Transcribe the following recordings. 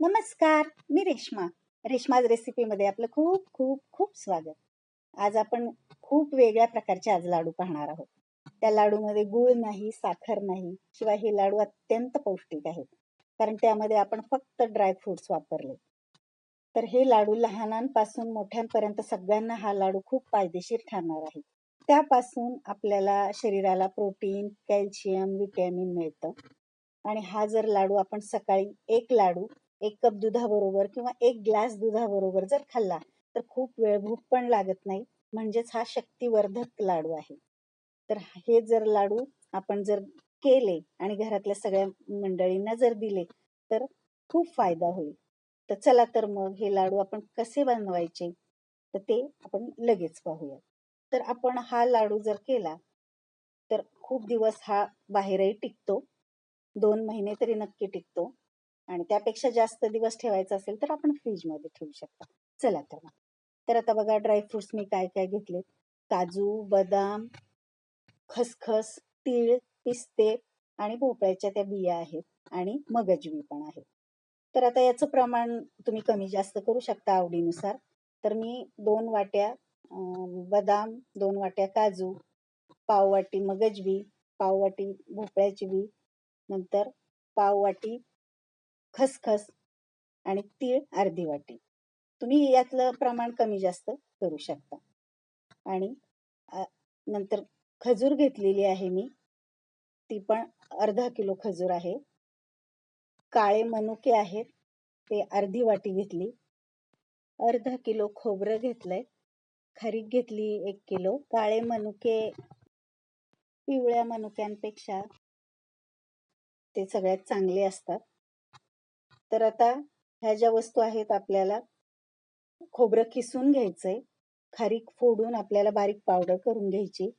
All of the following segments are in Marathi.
नमस्कार मी रेश्मा. रेश्माज रेसिपीमध्ये आपलं खूप खूप खूप स्वागत. आज आपण खूप वेगळ्या प्रकारचे आज लाडू पाहणार आहोत. त्या लाडूमध्ये गुळ नाही साखर नाही शिवाय हे लाडू अत्यंत पौष्टिक आहेत. कारण त्यामध्ये आपण फक्त ड्रायफ्रुट्स वापरले. तर हे लाडू लहानांपासून मोठ्यांपर्यंत सगळ्यांना हा लाडू खूप फायदेशीर ठरणार आहे. त्यापासून आपल्याला शरीराला प्रोटीन कॅल्शियम विटॅमिन मिळतं. आणि हा जर लाडू आपण सकाळी एक लाडू एक कप दुधाबरोबर किंवा एक ग्लास दुधाबरोबर जर खाल्ला तर खूप वेळ भूक पण लागत नाही. म्हणजेच हा शक्तिवर्धक लाडू आहे. तर हे जर लाडू आपण जर केले आणि घरातल्या सगळ्या मंडळींना जर दिले तर खूप फायदा होईल. तर चला तर मग हे लाडू आपण कसे बनवायचे तर ते आपण लगेच पाहूया तर आपण हा लाडू जर केला तर खूप दिवस हा बाहेरही टिकतो. दोन महिने तरी नक्की टिकतो. आणि त्यापेक्षा जास्त दिवस ठेवायचा असेल तर आपण फ्रीजमध्ये ठेवू शकता. चला तर मग. तर आता बघा ड्रायफ्रुट्स मी काय काय घेतलेत. काजू बदाम खसखस तीळ पिस्ते आणि भोपळ्याच्या त्या बिया आहेत आणि मगजबी पण आहे तर आता याचं प्रमाण तुम्ही कमी जास्त करू शकता आवडीनुसार. तर मी दोन वाट्या बदाम दोन वाट्या काजू पाव वाटी मगजबी पाव वाटी भोपळ्याची बी नंतर पाव वाटी खसखस आणि तीळ अर्धी वाटी. तुम्ही यातलं प्रमाण कमी जास्त करू शकता. आणि नंतर खजूर घेतलेली आहे मी. ती पण अर्धा किलो खजूर आहे. काळे मनुके आहेत. ते अर्धी वाटी घेतली. अर्धा किलो खोबरं घेतलंय. खारीक घेतली एक किलो. काळे मनुके पिवळ्या मनुक्यांपेक्षा ते सगळ्यात चांगले असतात. तर आता ह्या ज्या वस्तू आहेत आपल्याला खोबरं किसून घ्यायचंय खारीक फोडून आपल्याला बारीक पावडर करून घ्यायची.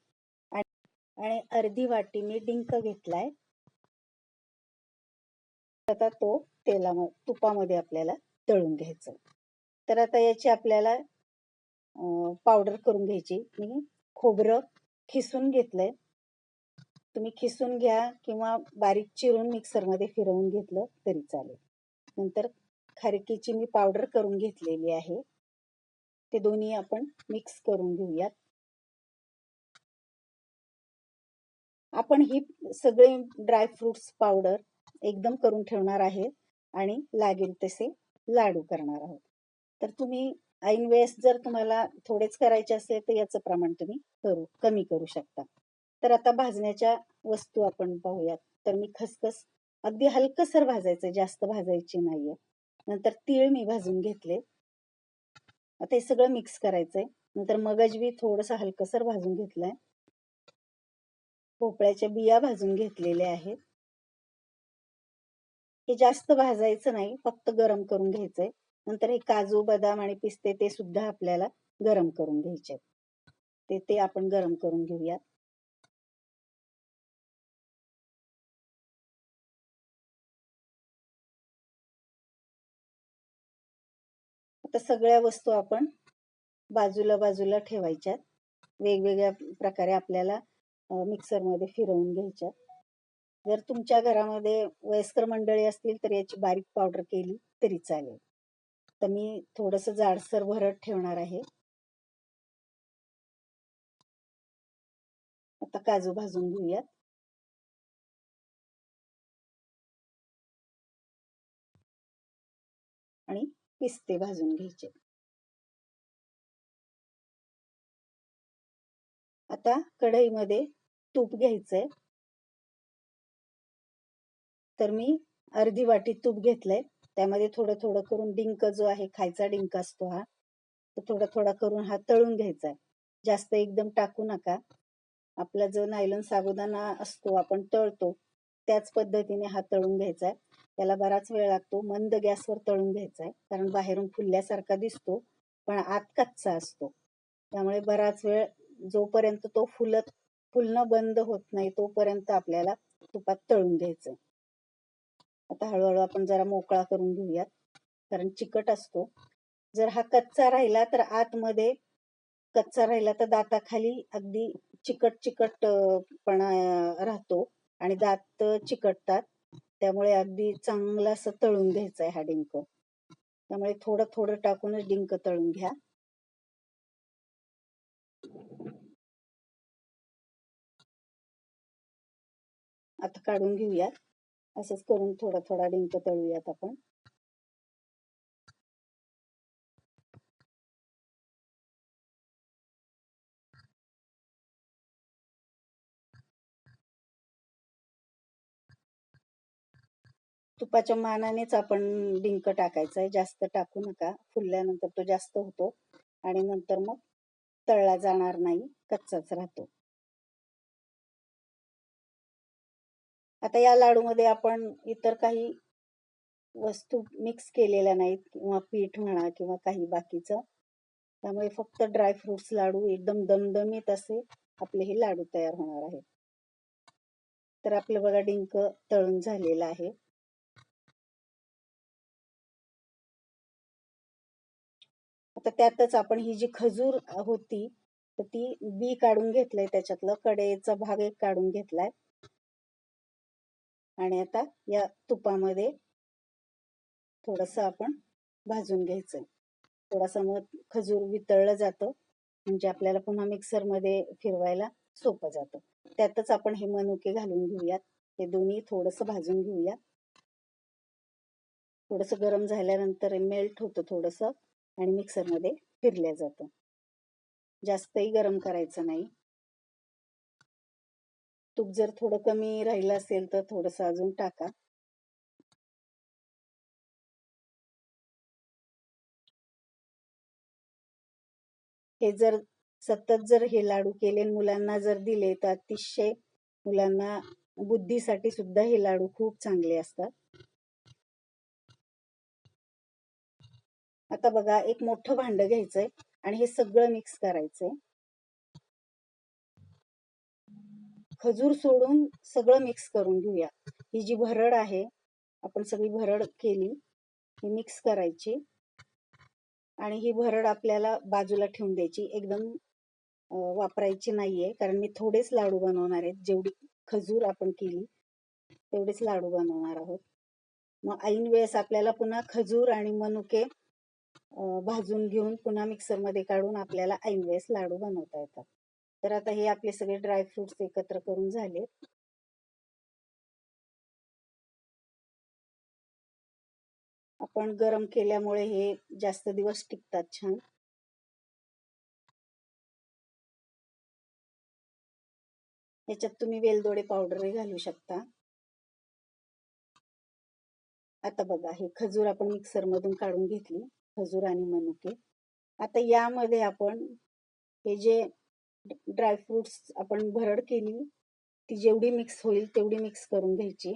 आणि अर्धी वाटी मी डिंक घेतलाय. आता तो तेला तुपामध्ये आपल्याला तळून घ्यायचं. तर आता याची आपल्याला पावडर करून घ्यायची. मी खोबरं खिसून घेतलंय. तुम्ही खिसून घ्या किंवा बारीक चिरून मिक्सरमध्ये फिरवून घेतलं तरी चालेल. नंतर खारकीची मी पावडर करून घेतलेली आहे. ते दोन्ही आपण मिक्स करून घेऊयात. आपण ही सगळे ड्रायफ्रुट्स पावडर एकदम करून ठेवणार आहे आणि लागेल तसे लाडू करणार आहोत. तर तुम्ही ऐन वेळेस जर तुम्हाला थोडेच करायचे असेल तर याचं प्रमाण तुम्ही करू कमी करू शकता. तर आता भाजण्याच्या वस्तू आपण पाहूयात. तर मी खसखस अगदी हलकसर भाजायचं जास्त भाजायचे नाहीये. नंतर तीळ मी भाजून घेतले. आता हे सगळं मिक्स करायचंय. नंतर मगज बी थोडस हलकसर भाजून घेतलंय. भोपळ्याच्या बिया भाजून घेतलेल्या आहेत. हे जास्त भाजायचं नाही फक्त गरम करून घ्यायचंय. नंतर हे काजू बदाम आणि पिस्ते ते सुद्धा आपल्याला गरम करून घ्यायचे ते ते आपण गरम करून घेऊयात. आता सगळ्या वस्तू आपण बाजूला बाजूला ठेवायच्यात. वेगवेगळ्या प्रकारे आपल्याला मिक्सरमध्ये फिरवून घ्यायच्यात. जर तुमच्या घरामध्ये वयस्कर मंडळी असतील तर याची बारीक पावडर केली तरी चालेल. तर मी थोडस जाडसर भरत ठेवणार आहे. आता काजू भाजून घेऊयात. आणि पिस्ते भाजून घ्यायचे. आता कढईमध्ये तूप घ्यायचंय. तर मी अर्धी वाटी तूप घेतलंय. त्यामध्ये थोडं थोडं करून डिंक जो आहे खायचा डिंक असतो हा तो थोडा थोडा करून हा तळून घ्यायचा जास्त एकदम टाकू नका. आपला जो नायलन साबुदाणा असतो आपण तळतो त्याच पद्धतीने हा तळून घ्यायचा त्याला बराच वेळ लागतो. मंद गॅसवर तळून घ्यायचा आहे कारण बाहेरून फुलल्यासारखा दिसतो. पण आत कच्चा असतो. त्यामुळे बराच वेळ जोपर्यंत तो फुलत फुलणं बंद होत नाही तोपर्यंत आपल्याला तुपात तळून घ्यायचं आता हळूहळू आपण जरा मोकळा करून घेऊयात. कारण चिकट असतो. जर हा कच्चा राहिला तर आतमध्ये कच्चा राहिला तर दाताखाली अगदी चिकट चिकटपणा राहतो. आणि दात चिकटतात. त्यामुळे अगदी चांगला असं तळून घ्यायचं आहे हा डिंक. त्यामुळे थोडं थोडं टाकूनच डिंक तळून घ्या. आता काढून घेऊयात. असंच करून थोडा थोडा डिंक तळूयात आपण. तुपाच्या मानानेच आपण डिंक टाकायचा आहे. जास्त टाकू नका. फुलल्यानंतर तो जास्त होतो आणि नंतर मग तळला जाणार नाही. कच्चाच राहतो. आता या लाडूमध्ये आपण इतर काही वस्तू मिक्स केलेल्या नाहीत किंवा पीठ म्हणा किंवा काही बाकीचं. त्यामुळे फक्त ड्रायफ्रुट्स लाडू एकदम दमदमीत असे आपले हे लाडू तयार होणार आहेत. तर आपलं बघा डिंक तळून झालेलं आहे. तर त्यातच आपण ही जी खजूर होती तर ती बी काढून घेतलंय त्याच्यातलं कडेचा भाग एक काढून घेतलाय. आणि आता या तुपामध्ये थोडस आपण भाजून घ्यायचं. थोडासा मग खजूर वितळलं जातं म्हणजे आपल्याला पुन्हा मिक्सरमध्ये फिरवायला सोपं जातं. त्यातच आपण हे मनुके घालून घेऊयात. हे दोन्ही थोडस भाजून घेऊयात. थोडस गरम झाल्यानंतर मेल्ट होतं थोडस. आणि मिक्सरमध्ये फिरल्या जातं. जास्तही गरम करायचं नाही. तूप जर थोडं कमी राहिलं असेल तर थोडस अजून टाका. हे जर सतत जर हे लाडू केले मुलांना जर दिले तर अतिशय मुलांना बुद्धीसाठी सुद्धा हे लाडू खूप चांगले असतात. आता बघा एक मोठं भांड घ्यायचंय आणि हे सगळं मिक्स करायचंय. खजूर सोडून सगळं मिक्स करून घेऊया. ही जी भरड आहे आपण सगळी भरड केली ही मिक्स करायची. आणि ही भरड आपल्याला बाजूला ठेवून द्यायची. एकदम वापरायची नाहीये कारण मी थोडेच लाडू बनवणार आहेत. जेवढी खजूर आपण केली तेवढेच लाडू बनवणार आहोत. मग ऐन वेळेस आपल्याला पुन्हा खजूर आणि मनुके भाजून घेऊन पुन्हा मिक्सरमध्ये काढून आपल्याला ऐनवेळेस लाडू बनवता येतात. तर आता हे आपले सगळे ड्रायफ्रुट्स एकत्र करून झाले आपण गरम केल्यामुळे हे जास्त दिवस टिकतात छान. याच्यात तुम्ही वेलदोडे पावडरही घालू शकता. आता बघा हे खजूर आपण मिक्सर मधून काढून घेतली. खजूर आणि मनुके. आता यामध्ये आपण हे जे ड्रायफ्रुट्स आपण भरड केली ती जेवढी मिक्स होईल तेवढी मिक्स करून घ्यायची.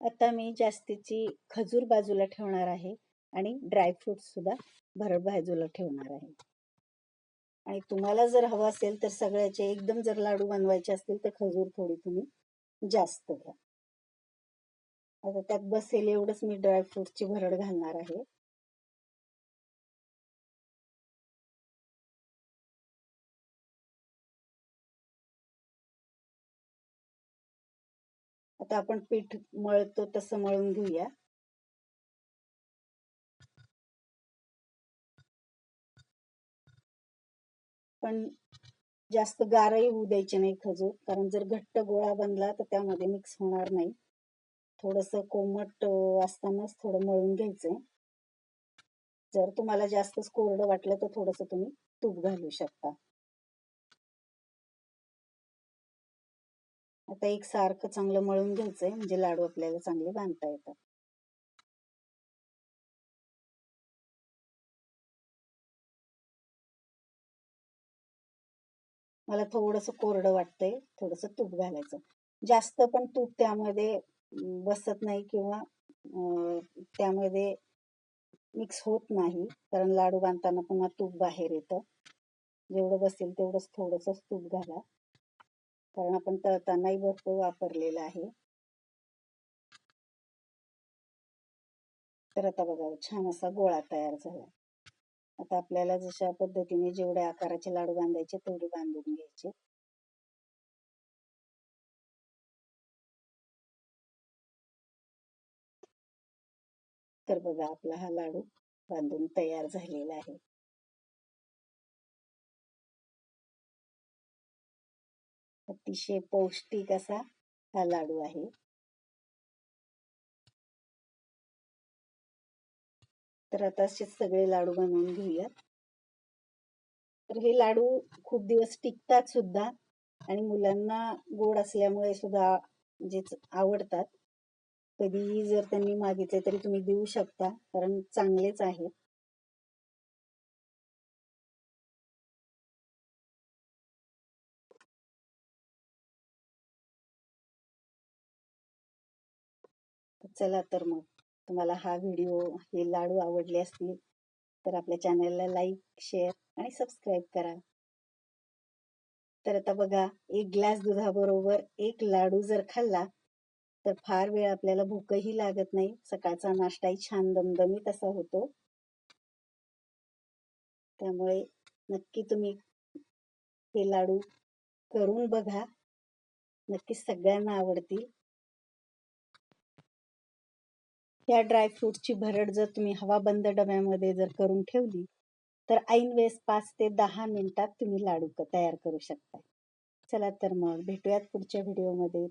आता मी जास्तीची खजूर बाजूला ठेवणार आहे आणि ड्रायफ्रुट सुद्धा भरड बाजूला ठेवणार आहे. आणि तुम्हाला जर हवं असेल तर सगळ्याचे एकदम जर लाडू बनवायचे असतील तर खजूर थोडी तुम्ही जास्त घ्या. आता त्यात बसेल एवढंच मी ड्रायफ्रूटची भरड घालणार आहे. आता आपण पीठ मळतो तसं मळून घेऊया. पण जास्त गारही होऊ द्यायचे नाही खजूर. कारण जर घट्ट गोळा बनला तर त्यामध्ये मिक्स होणार नाही. थोडस कोमट असतानाच थोडं मळून घ्यायचंय. जर तुम्हाला जास्तच कोरडं वाटलं तर थोडस तुम्ही तूप घालू शकता. आता एक सारखं चांगलं मळून घ्यायचंय. म्हणजे लाडू आपल्याला चांगले बांधता येतात. मला थोडस कोरडं वाटतंय थोडस तूप घालायचं. जास्त पण तूप त्यामध्ये बसत नाही किंवा त्यामध्ये मिक्स होत नाही कारण लाडू बांधताना पुन्हा तूप बाहेर येतं. जेवढं बसेल तेवढंच थोडंसंच तूप घाला. कारण आपण तळतानाही भरपूर वापरलेलं आहे. तर आता बघा छान असा गोळा तयार झाला. आता आपल्याला जशा पद्धतीने जेवढ्या आकाराचे लाडू बांधायचे तेवढे बांधून घ्यायचे. तर बघा आपला हा लाडू बांधून तयार झालेला आहे. अतिशय पौष्टिक असा हा लाडू आहे. तर आता असेच सगळे लाडू बनवून घेऊयात. तर हे लाडू खूप दिवस टिकतात सुद्धा आणि मुलांना गोड असल्यामुळे सुद्धा जे आवडतात. कधीही जर त्यांनी मागितले तरी तुम्ही देऊ शकता कारण चांगलेच आहेत. चला तर मग. तुम्हाला हा व्हिडिओ हे लाडू आवडले असतील तर आपल्या चॅनलला लाईक शेअर आणि सबस्क्राईब करा. तर आता बघा एक ग्लास दुधाबरोबर एक लाडू जर खाल्ला तर फार वेळ आपल्याला भूकही लागत नाही. सकाळचा नाश्ताही छान दमदमीत असा होतो. त्यामुळे नक्की तुम्ही हे लाडू करून बघा. नक्की सगळ्यांना आवडतील. या ड्रायफ्रूटची भरड जर तुम्ही हवा बंद डब्यामध्ये जर करून ठेवली तर ऐन वेळेस पाच ते दहा मिनिटात तुम्ही लाडू तयार करू शकता चला तर मग भेटूयात पुढच्या व्हिडिओमध्ये